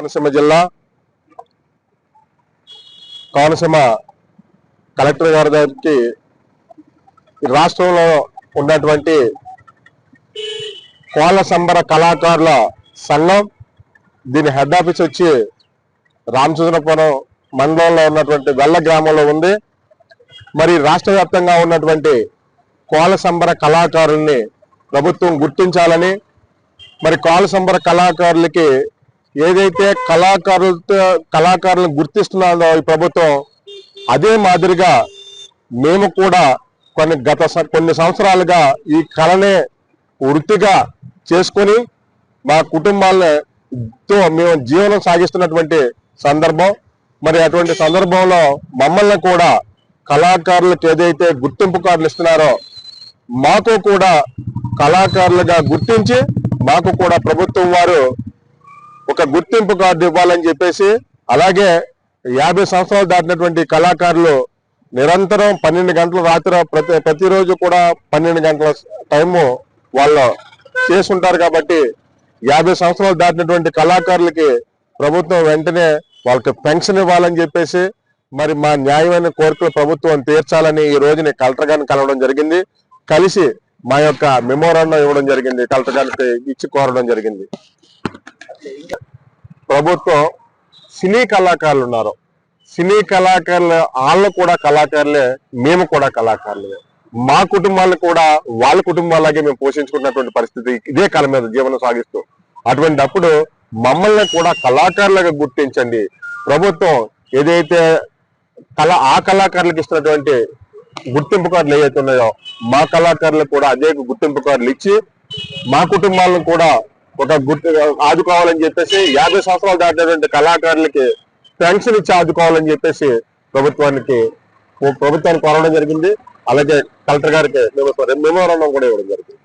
కోనసీమ జిల్లా కోనసీమ కలెక్టర్ గారి దగ్గరికి రాష్ట్రంలో ఉన్నటువంటి కోల సంబర కళాకారుల సంఘం దీని హెడ్ ఆఫీస్ వచ్చి రామచంద్రపురం మండలంలో ఉన్నటువంటి వెల్ల గ్రామంలో ఉంది. మరి రాష్ట్ర వ్యాప్తంగా ఉన్నటువంటి కోల సంబర కళాకారుల్ని ప్రభుత్వం గుర్తించాలని మరి కోల సంబర కళాకారులకి ఏదైతే కళాకారులతో కళాకారులను గుర్తిస్తున్నారో ఈ ప్రభుత్వం అదే మాదిరిగా మేము కూడా కొన్ని గత స- కొన్ని సంవత్సరాలుగా ఈ కళనే వృత్తిగా చేసుకొని మా కుటుంబాలతో మేము జీవనం సాగిస్తున్నటువంటి సందర్భం. మరి అటువంటి సందర్భంలో మమ్మల్ని కూడా కళాకారులకు ఏదైతే గుర్తింపు కార్డులు ఇస్తున్నారో మాకు కూడా కళాకారులుగా గుర్తించి మాకు కూడా ప్రభుత్వం వారు ఒక గుర్తింపు కార్డు ఇవ్వాలని చెప్పేసి అలాగే యాభై సంవత్సరాలు దాటినటువంటి కళాకారులు నిరంతరం పన్నెండు గంటలు రాత్రి ప్రతి ప్రతిరోజు కూడా పన్నెండు గంటల టైము వాళ్ళు చేసుంటారు కాబట్టి యాభై సంవత్సరాలు దాటినటువంటి కళాకారులకి ప్రభుత్వం వెంటనే వాళ్ళకి పెన్షన్ ఇవ్వాలని చెప్పేసి మరి మా న్యాయమైన కోరికలు ప్రభుత్వం తీర్చాలని ఈ రోజుని కలెక్టర్ గారిని కలవడం జరిగింది. కలిసి మా యొక్క మెమోరాండం ఇవ్వడం జరిగింది కలెక్టర్ గారికి ఇచ్చి కోరడం జరిగింది. ప్రభుత్వం సినీ కళాకారులు ఉన్నారు. సినీ కళాకారులు వాళ్ళు కూడా కళాకారులే మేము కూడా కళాకారులే మా కుటుంబాలను కూడా వాళ్ళ కుటుంబాలాగే మేము పోషించుకున్నటువంటి పరిస్థితి ఇదే కాలం మీద జీవనం సాగిస్తూ. అటువంటి అప్పుడు మమ్మల్ని కూడా కళాకారులుగా గుర్తించండి. ప్రభుత్వం ఏదైతే కళ ఆ కళాకారులకు ఇస్తున్నటువంటి గుర్తింపు కార్డులు ఏవైతే ఉన్నాయో మా కళాకారులకు కూడా అదే గుర్తింపు కార్డులు ఇచ్చి మా కుటుంబాలను కూడా ఒక గుర్తు ఆదుకోవాలని చెప్పేసి యాభై సంవత్సరాలు దాటినటువంటి కళాకారులకి పెన్షన్ ఇచ్చి ఆదుకోవాలని చెప్పేసి ప్రభుత్వానికి ప్రభుత్వానికి కోరడం జరిగింది. అలాగే కలెక్టర్ గారికి మేము మెమోరాండం కూడా ఇవ్వడం జరిగింది.